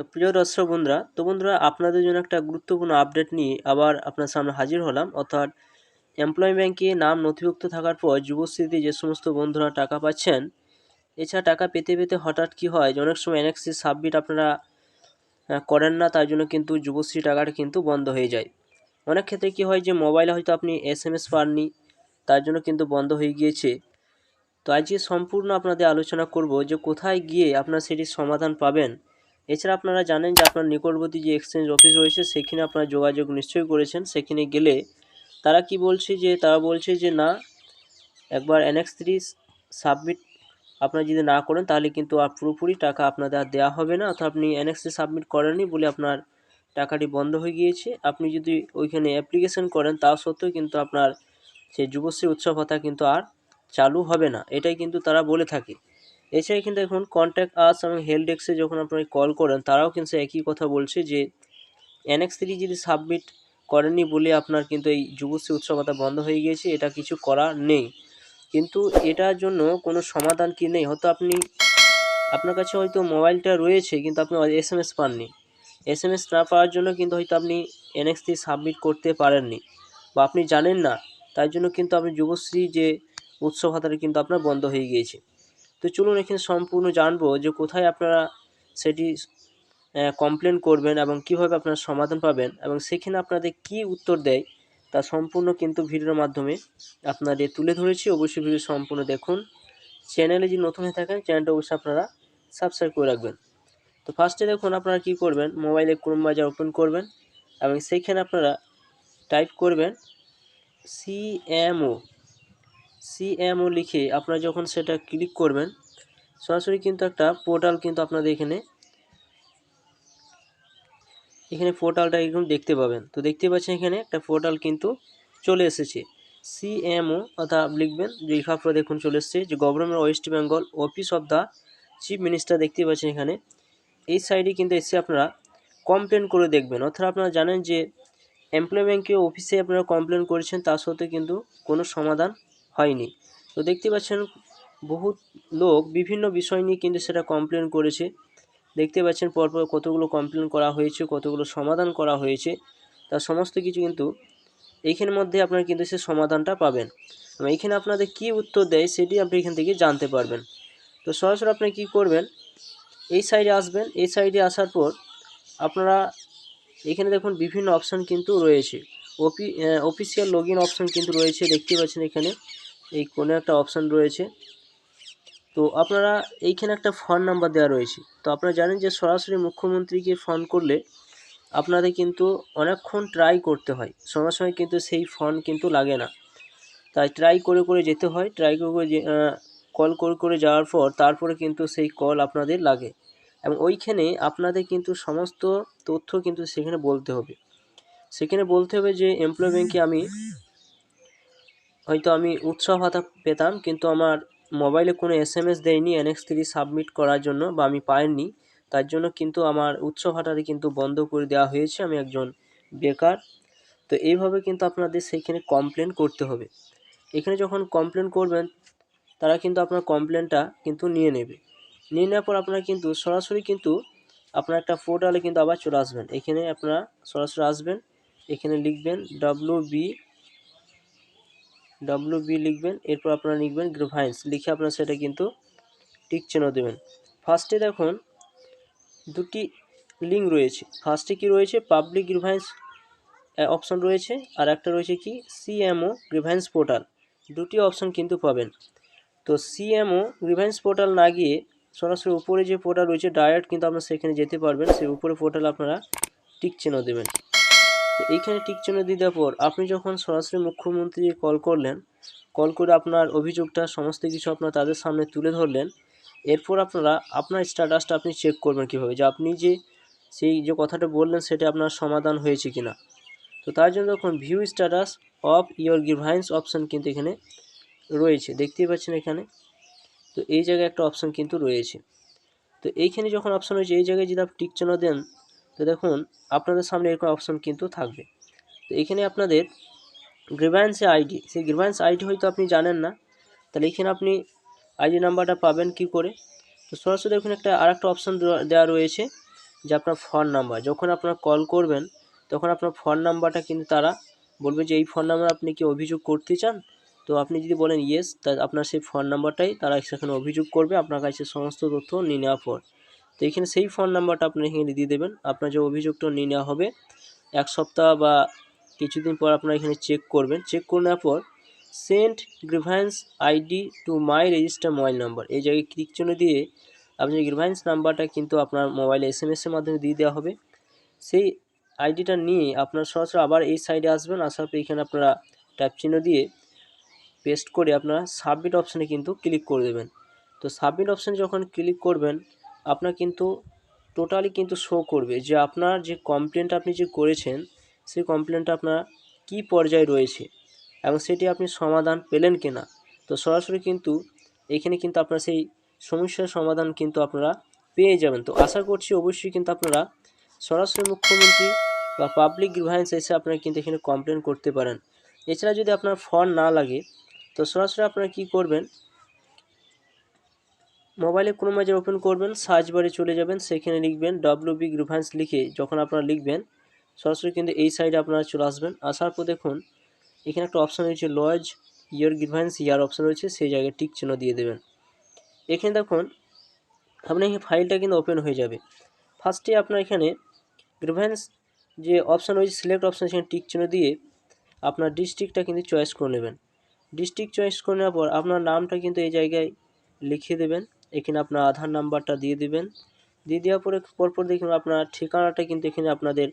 তো প্রিয় দর্শক বন্ধুরা, তো বন্ধুরা আপনাদের জন্য একটা গুরুত্বপূর্ণ আপডেট নিয়ে আবার আপনার সামনে হাজির হলাম। অর্থাৎ এমপ্লয় ব্যাংকে নাম নথিভুক্ত থাকার পর যুবশ্রীতে যে সমস্ত বন্ধুরা টাকা পাচ্ছেন, এছাড়া টাকা পেতে পেতে হঠাৎ কি হয় অনেক সময় এনএক্সি সাবমিট আপনারা করেন না, তার জন্য কিন্তু যুবশ্রী টাকাটা কিন্তু বন্ধ হয়ে যায়। অনেক ক্ষেত্রে কি হয় যে মোবাইলে হয়তো আপনি এস এম এস পাননি, তার জন্য কিন্তু বন্ধ হয়ে গিয়েছে। তো আজকে সম্পূর্ণ আপনাদের আলোচনা করব যে কোথায় গিয়ে আপনারা সেটির সমাধান পাবেন। এছাড়া আপনারা জানেন যে আপনার নিকটবর্তী যে এক্সচেঞ্জ অফিস রয়েছে, সেখানে আপনারা যোগাযোগ নিশ্চয়ই করেছেন। সেখানে গেলে তারা কি বলছে যে, তারা বলছে যে, না, একবার এনএক্স থ্রি সাবমিট আপনারা যদি না করেন, তাহলে কিন্তু আর পুরোপুরি টাকা আপনাদের আর দেওয়া হবে না। অর্থাৎ আপনি এনএক্স থ্রি সাবমিট করেননি বলে আপনার টাকাটি বন্ধ হয়ে গিয়েছে। আপনি যদি ওইখানে অ্যাপ্লিকেশন করেন, তা সত্ত্বেও কিন্তু আপনার সেই যুবশ্রী উৎসব ভাতা কিন্তু আর চালু হবে না। এটাই কিন্তু তারা বলে থাকে। এছাড়া কিন্তু এখন কন্ট্যাক্ট আস এবং হেল্প ডেস্কে যখন আপনারা কল করেন, তারাও কিন্তু একই কথা বলছে যে এনএক্স থ্রি যদি সাবমিট করেননি বলে আপনার কিন্তু এই যুবশ্রী উৎসবতা বন্ধ হয়ে গিয়েছে, এটা কিছু করা নেই। কিন্তু এটার জন্য কোনো সমাধান কি নেই? হয়তো আপনি, আপনার কাছে হয়তো মোবাইলটা রয়েছে, কিন্তু আপনি এস এম এস পাননি। এস এম এস না পাওয়ার জন্য কিন্তু হয়তো আপনি এনএক্স থ্রি সাবমিট করতে পারেননি বা আপনি জানেন না তাই জন্য কিন্তু আপনি যুবশ্রী যে উৎসব হাতাটা কিন্তু আপনার বন্ধ হয়ে গিয়েছে। তো চলুন এখানে সম্পূর্ণ জানব যে কোথায় আপনারা সেটি কমপ্লেন করবেন এবং কীভাবে আপনারা সমাধান পাবেন এবং সেখানে আপনাদের কি উত্তর দেয় তা সম্পূর্ণ কিন্তু ভিডিওর মাধ্যমে আপনাদের তুলে ধরেছি। অবশ্যই ভিডিও সম্পূর্ণ দেখুন। চ্যানেলে যদি নতুন হয়ে থাকেন, চ্যানেলটা অবশ্যই আপনারা সাবস্ক্রাইব করে রাখবেন। তো ফার্স্টে দেখুন আপনারা কি করবেন মোবাইলে ক্রোম বাজার ওপেন করবেন এবং সেইখানে আপনারা টাইপ করবেন সিএমও সিএমও লিখে আপনারা যখন সেটা ক্লিক করবেন, সরাসরি কিন্তু একটা পোর্টাল কিন্তু আপনাদের এখানে এখানে পোর্টালটা এরকম দেখতে পাবেন। তো দেখতে পাচ্ছেন এখানে একটা পোর্টাল কিন্তু চলে এসেছে। সিএমও অর্থাৎ লিখবেন যে পরে দেখুন চলে এসেছে, যে government west Bengal office of the chief minister দেখতে পাচ্ছেন এখানে। এই সাইডে কিন্তু এসে আপনারা কমপ্লেন করে দেখবেন। অর্থাৎ আপনারা জানেন যে এমপ্লয় ব্যাংকে অফিসে আপনারা কমপ্লেন করেছেন, তা সত্ত্বেও কিন্তু কোনো সমাধান হয়নি। তো দেখতে পাচ্ছেন, বহুত লোক বিভিন্ন বিষয় নিয়ে কিন্তু সেটা কমপ্লেন করেছে। দেখতে পাচ্ছেন, পরপর কতগুলো কমপ্লেন করা হয়েছে, কতগুলো সমাধান করা হয়েছে তার সমস্ত কিছু কিন্তু এইখানের মধ্যে আপনারা কিন্তু সে সমাধানটা পাবেন। এইখানে আপনাদের কি উত্তর দেয়, সেটি আপনি এখান থেকে জানতে পারবেন। তো সরাসরি আপনি কি করবেন, এই সাইডে আসবেন, এই সাইডে আসার পর আপনারা এখানে দেখুন, বিভিন্ন অপশান কিন্তু রয়েছে। অফি অফিসিয়াল লগ ইন অপশান কিন্তু রয়েছে দেখতে পাচ্ছেন এখানে। এই কোনো একটা অপশান রয়েছে। তো আপনারা এইখানে একটা ফোন নাম্বার দেওয়া রয়েছে। তো আপনারা জানেন যে সরাসরি মুখ্যমন্ত্রীকে ফোন করলে আপনাদের কিন্তু অনেকক্ষণ ট্রাই করতে হয়। সময় সময় কিন্তু সেই ফোন কিন্তু লাগে না। তাই ট্রাই করে করে যেতে হয়। ট্রাই করে করে কল করে করে যাওয়ার পর তারপরে কিন্তু সেই কল আপনাদের লাগে। এবং ওইখানে আপনাদের কিন্তু সমস্ত তথ্য কিন্তু সেখানে বলতে হবে। সেখানে বলতে হবে যে এমপ্লয় ব্যাংকে আমি হয়তো আমি উৎসাহ ভাতা পেতাম, কিন্তু আমার মোবাইলে কোনো এস এম এস দেয়নি এনএক্স থ্রি সাবমিট করার জন্য বা আমি পাইনি। তার জন্য কিন্তু আমার উৎস ভাতাটি কিন্তু বন্ধ করে দেওয়া হয়েছে, আমি একজন বেকার। তো এইভাবে কিন্তু আপনাদের সেইখানে কমপ্লেন করতে হবে। এখানে যখন কমপ্লেন করবেন, তারা কিন্তু আপনার কমপ্লেনটা কিন্তু নিয়ে নেবে। নিয়ে নেওয়ার পর আপনারা কিন্তু সরাসরি কিন্তু আপনার একটা পোর্টালে কিন্তু আবার চলে আসবেন। এখানে আপনারা সরাসরি আসবেন এখানে লিখবেন ডাব্লু বি ডাব্লু বি লিখবেন, এরপর আপনারা লিখবেন গ্রিভাইন্স লিখে আপনারা সেটা কিন্তু টিক চিহ্ন দেবেন। ফার্স্টে দেখুন, দুটি লিঙ্ক রয়েছে। ফার্স্টে কি রয়েছে? পাবলিক গ্রিভাইন্স অপশন রয়েছে। আর একটা রয়েছে কি? সিএমও গ্রিভাইন্স পোর্টাল দুটি অপশন কিন্তু পাবেন। তো সিএমও গ্রিভাইন্স পোর্টাল না গিয়ে সরাসরি উপরে যে পোর্টাল রয়েছে ডাইরেক্ট কিন্তু আপনারা সেখানে যেতে পারবেন। সেই উপরে পোর্টাল আপনারা টিক চিহ্ন দেবেন। এইখানে টিক চিহ্ন দিয়ে দেওয়ার পর আপনি যখন সরাসরি মুখ্যমন্ত্রী কল করলেন কল করে আপনার অভিযোগটা, সমস্ত কিছু আপনার তাদের সামনে তুলে ধরলেন, এরপর আপনারা আপনার স্ট্যাটাসটা আপনি চেক করবেন কীভাবে যে আপনি যে সেই যে কথাটা বললেন, সেটা আপনার সমাধান হয়েছে কিনা। তো তার জন্য দেখুন view status of your grievance option কিন্তু এখানে রয়েছে। দেখতেই পাচ্ছেন এখানে। তো এই জায়গায় একটা অপশান কিন্তু রয়েছে। তো এইখানে যখন অপশান রয়েছে, এই জায়গায় যদি আপনি টিক দেন তো দেখুন, আপনাদের সামনে এরকম অপশান কিন্তু থাকবে। তো এখানে আপনাদের গ্রিভান্সে আইডি সেই গ্রিভান্স আইডি হয়তো আপনি জানেন না। তাহলে এখানে আপনি আইডি নাম্বারটা পাবেন কি করে? তো সরাসরি এখানে একটা আর একটা অপশান দেওয়া রয়েছে যে আপনার ফোন নাম্বার যখন আপনার কল করবেন, তখন আপনার ফোন নাম্বারটা কিন্তু তারা বলবে যে, এই ফোন নাম্বার আপনি কি অভিযোগ করতে চান? তো আপনি যদি বলেন ইয়েস তা আপনার সেই ফোন নাম্বারটাই তারা সেখানে অভিযোগ করবে। আপনার কাছে সমস্ত তথ্য নিয়ে নেওয়ার পর। তো এখানে সেই ফোন নাম্বারটা আপনি এখানে দিয়ে দেবেন। আপনার যে অভিযোগটা নিয়ে নেওয়া হবে, এক সপ্তাহ বা কিছুদিন পর আপনারা এখানে চেক করবেন। চেক করে নেওয়ার পর send grievance ID to my register mobile number এই জায়গায় ক্লিক চিহ্ন দিয়ে আপনি যে গ্রিভান্স নাম্বারটা কিন্তু আপনার মোবাইলে এস এম এসের মাধ্যমে দিয়ে দেওয়া হবে। সেই আইডিটা নিয়ে আপনার সরাসরি আবার এই সাইডে আসবেন। আসার পর এখানে আপনারা ট্যাপ চিহ্ন দিয়ে পেস্ট করে আপনারা সাবমিট অপশানে কিন্তু ক্লিক করে দেবেন। তো সাবমিট অপশানে যখন ক্লিক করবেন আপনার কিন্তু টোটালি কিন্তু শো করবে যে আপনার যে কমপ্লেনটা আপনি যে করেছেন, সেই কমপ্লেনটা আপনার কী পর্যায়ে রয়েছে এবং সেটি আপনি সমাধান পেলেন কিনা? তো সরাসরি কিন্তু এখানে কিন্তু আপনার সেই সমস্যার সমাধান কিন্তু আপনারা পেয়ে যাবেন। তো আশা করছি অবশ্যই কিন্তু আপনারা সরাসরি মুখ্যমন্ত্রী বা পাবলিক গ্রিভান্স এসে আপনারা কিন্তু এখানে কমপ্লেন করতে পারেন। এছাড়া যদি আপনার ফোন না লাগে, তো সরাসরি আপনারা কী করবেন? মোবাইলে কোনো মাঝে ওপেন করবেন, সার্চ বারে চলে যাবেন, সেখানে লিখবেন ডাব্লিউ বি গ্রিভান্স লিখে যখন আপনারা লিখবেন, সরাসরি কিন্তু এই সাইডে আপনারা চলে আসবেন। আসার পর দেখুন, এখানে একটা অপশান রয়েছে lodge your grievance your option রয়েছে, সেই জায়গায় টিক চিহ্ন দিয়ে দেবেন। এখানে দেখুন, আপনার এই ফাইলটা কিন্তু ওপেন হয়ে যাবে। ফার্স্টে আপনার এখানে গ্রিভান্স যে অপশান রয়েছে সিলেক্ট অপশান সেখানে টিক চিহ্ন দিয়ে আপনার ডিস্ট্রিক্টটা কিন্তু চয়েস করে নেবেন। ডিস্ট্রিক্ট চয়েস করে নেওয়ার পর আপনার নামটা কিন্তু এই জায়গায় লিখিয়ে দেবেন। এখানে আপনার আধার নাম্বারটা দিয়ে দিবেন। দিয়ে দেওয়ার পরে পরপর দেখুন আপনার ঠিকানাটা কিন্তু এখানে আপনাদের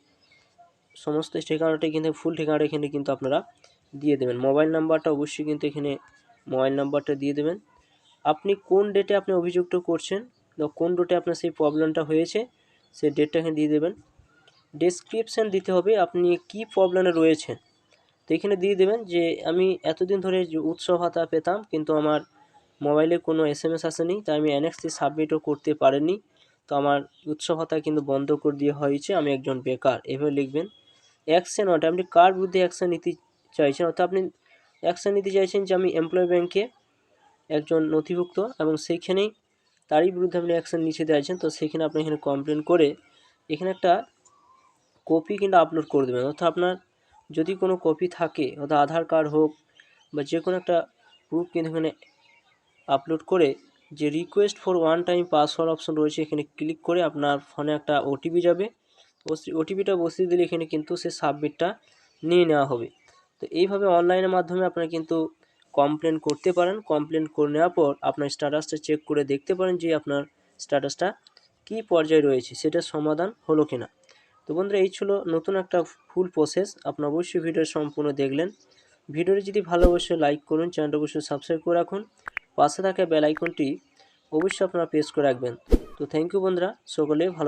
সমস্ত ঠিকানাটা কিন্তু ফুল ঠিকানাটা এখানে কিন্তু আপনারা দিয়ে দেবেন। মোবাইল নাম্বারটা অবশ্যই কিন্তু এখানে মোবাইল নাম্বারটা দিয়ে দেবেন। আপনি কোন ডেটে আপনি অভিযোগটা করছেন কোন ডেটে আপনার সেই প্রবলেমটা হয়েছে, সেই ডেটটা এখানে দিয়ে দেবেন। ডেসক্রিপশান দিতে হবে আপনি কি প্রবলেমে রয়েছেন। তো এখানে দিয়ে দেবেন যে, আমি এতদিন ধরে যে উৎসব ভাতা পেতাম, কিন্তু আমার মোবাইলে কোনো এস এম এস আসেনি, তাই আমি অ্যানেক্সটি সাবমিটও করতে পারিনি। তো আমার উৎসব কিন্তু বন্ধ করে দিয়ে হয়েছে, আমি একজন বেকার। এভাবে লিখবেন অ্যাকশন ওটা আপনি কার বিরুদ্ধে অ্যাকশন নিতে চাইছেন? অর্থাৎ আপনি অ্যাকশন নিতে চাইছেন যে আমি এমপ্লয় ব্যাংকে একজন নথিভুক্ত এবং সেইখানেই তারই বিরুদ্ধে আপনি অ্যাকশন নিতে চাইছেন, তো সেখানে আপনি এখানে কমপ্লেন করে এখানে একটা কপি কিন্তু আপলোড করে দেবেন। অর্থাৎ আপনার যদি কোনো কপি থাকে, অর্থাৎ আধার কার্ড হোক বা যে কোনো একটা প্রুফ কিন্তু এখানে আপলোড করে যে request for one time password option রয়েছে, এখানে ক্লিক করে আপনার ফোনে একটা ওটিপি যাবে। ওটিপিটা বসিয়ে দিলে এখানে কিন্তু সে সাবমিটটা নিয়ে নেওয়া হবে। তো এইভাবে অনলাইনের মাধ্যমে আপনারা কিন্তু কমপ্লেন করতে পারেন। কমপ্লেন করে নেওয়ার পর আপনার স্ট্যাটাসটা চেক করে দেখতে পারেন যে আপনার স্ট্যাটাসটা কী পর্যায়ে রয়েছে, সেটার সমাধান হলো কিনা। তো বন্ধুরা, এই ছিল নতুন একটা ফুল প্রসেস আপনার অবশ্যই ভিডিও সম্পূর্ণ দেখলেন। ভিডিওটি যদি ভালো অবশ্যই লাইক করুন। চ্যানেলটা অবশ্যই সাবস্ক্রাইব করে রাখুন। পাশে থাকা বেল আইকনটি অবশ্যই আপনারা প্রেস করে রাখবেন। তো থ্যাংক ইউ বন্ধুরা, সকলে ভালো